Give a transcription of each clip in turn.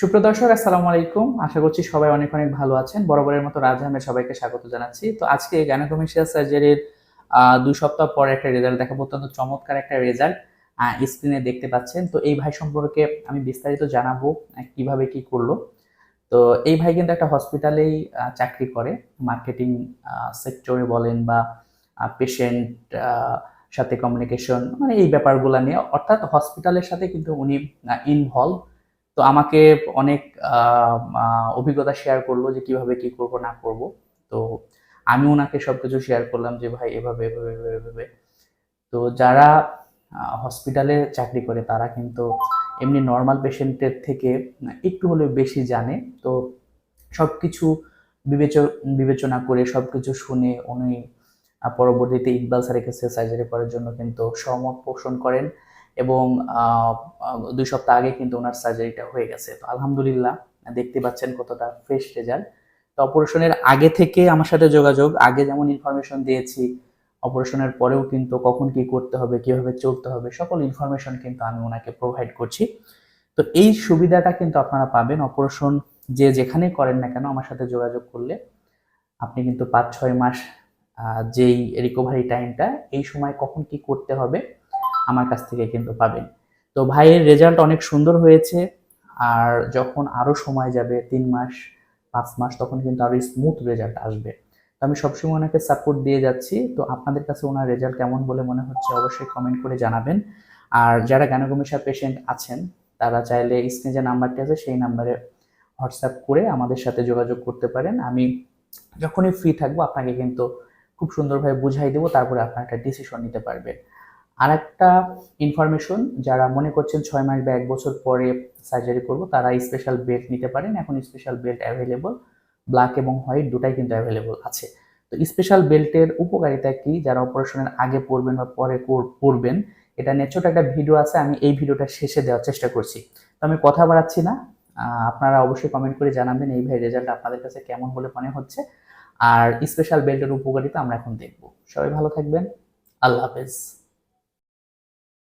সুপ্রিয় দর্শক, আসসালামু আলাইকুম। আশা করছি সবাই অনেক অনেক ভালো আছেন। বরাবরের মতো রাজ আহমেদ সবাইকে স্বাগত জানাচ্ছি। তো আজকে গ্যানোকমিশিয়াল সার্জারির দুই সপ্তাহ পরে একটা রেজাল্ট দেখাবো। অত্যন্ত চমৎকার একটা রেজাল্ট স্ক্রিনে দেখতে পাচ্ছেন। তো এই ভাই সম্পর্কে আমি বিস্তারিত জানাব কীভাবে কি করল। তো এই ভাই কিন্তু একটা হসপিটালেই চাকরি করে। মার্কেটিং সেক্টরে বলেন বা পেশেন্ট সাথে কমিউনিকেশন মানে এই ব্যাপারগুলো নিয়ে। অর্থাৎ হসপিটালের সাথে কিন্তু উনি ইনভলভ তো আমাকে অনেক অভিজ্ঞতা শেয়ার করল যে কীভাবে কি করব, না করব। তো আমি ওনাকে সব কিছু শেয়ার করলাম যে, ভাই, এভাবে এভাবে এভাবে তো যারা হসপিটালে চাকরি করে, তারা কিন্তু এমনি নর্মাল পেশেন্টের থেকে একটু হলেও বেশি জানে। তো সব কিছু বিবেচ- বিবেচনা করে সব কিছু শুনে উনি পরবর্তীতে ইকবাল স্যারের কাছে সার্জারি করার জন্য কিন্তু সহমত পোষণ করেন। এবং দুই সপ্তাহ আগে কিন্তু ওনার সার্জারিটা হয়ে গেছে। তো আলহামদুলিল্লাহ দেখতে পাচ্ছেন কতটা ফ্রেশ রেজাল্ট তো অপারেশনের আগে থেকে আমার সাথে যোগাযোগ, আগে যেমন ইনফরমেশন দিয়েছি অপারেশনের পরেও কিন্তু কখন কি করতে হবে, কীভাবে চলতে হবে, সকল ইনফরমেশন কিন্তু আমি ওনাকে প্রোভাইড করছি। তো এই সুবিধাটা কিন্তু আপনারা পাবেন। অপারেশন যে যেখানেই করেন না কেন আমার সাথে যোগাযোগ করলে আপনি কিন্তু পাঁচ ছয় মাস যেই রিকভারি টাইমটা এই সময় কখন কি করতে হবে আমার কাছ থেকে কিন্তু পাবেন। তো ভাইয়ের রেজাল্ট অনেক সুন্দর হয়েছে আর যখন আরও সময় যাবে, তিন মাস, পাঁচ মাস, তখন কিন্তু আরও স্মুথ রেজাল্ট আসবে। তো আমি সবসময় ওনাকে সাপোর্ট দিয়ে যাচ্ছি। তো আপনাদের কাছে ওনার রেজাল্ট কেমন বলে মনে হচ্ছে অবশ্যই কমেন্ট করে জানাবেন। আর যারা গ্যানোকমিশা পেশেন্ট আছেন, তারা চাইলে স্ক্রিনে যে নাম্বারটি আছে, সেই নাম্বারে হোয়াটসঅ্যাপ করে আমাদের সাথে যোগাযোগ করতে পারেন। আমি যখনই ফ্রি থাকব, আপনাকে কিন্তু খুব সুন্দরভাবে বুঝাই দেবো, তারপরে আপনার একটা ডিসিশন নিতে পারবেন। আর একটা ইনফরমেশন যারা মনে করছেন ছয় মাস বা এক বছর পরে সার্জারি করব, তারা স্পেশাল বেল্ট নিতে পারেন। এখন স্পেশাল বেল্ট অ্যাভেলেবল ব্ল্যাক এবং হোয়াইট দুটাই কিন্তু অ্যাভেলেবল আছে। তো স্পেশাল বেল্টের উপকারিতা কি? যারা অপারেশনের আগে পড়বেন বা পরে পড়বেন, এটা নিয়ে ছোট একটা ভিডিও আছে, আমি এই ভিডিওটা শেষে দেওয়ার চেষ্টা করছি। তো আমি কথা বাড়াচ্ছি না। আপনারা অবশ্যই কমেন্ট করে জানাবেন এই ভাই রেজাল্ট আপনাদের কাছে কেমন বলে মনে হচ্ছে। আর স্পেশাল বেল্টের উপকারিতা আমরা এখন দেখব। সবাই ভালো থাকবেন। আল্লাহ হাফেজ।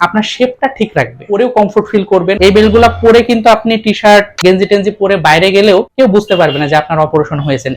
আপনার শেপটা ঠিক রাখবে। পরেও কমফোর্ট ফিল করবেন। এই বেল্টগুলা পরে কিন্তু আপনি টি শার্ট গেঞ্জি টেঞ্জি পরে বাইরে গেলেও কেউ বুঝতে পারবে না যে আপনার অপারেশন হয়েছে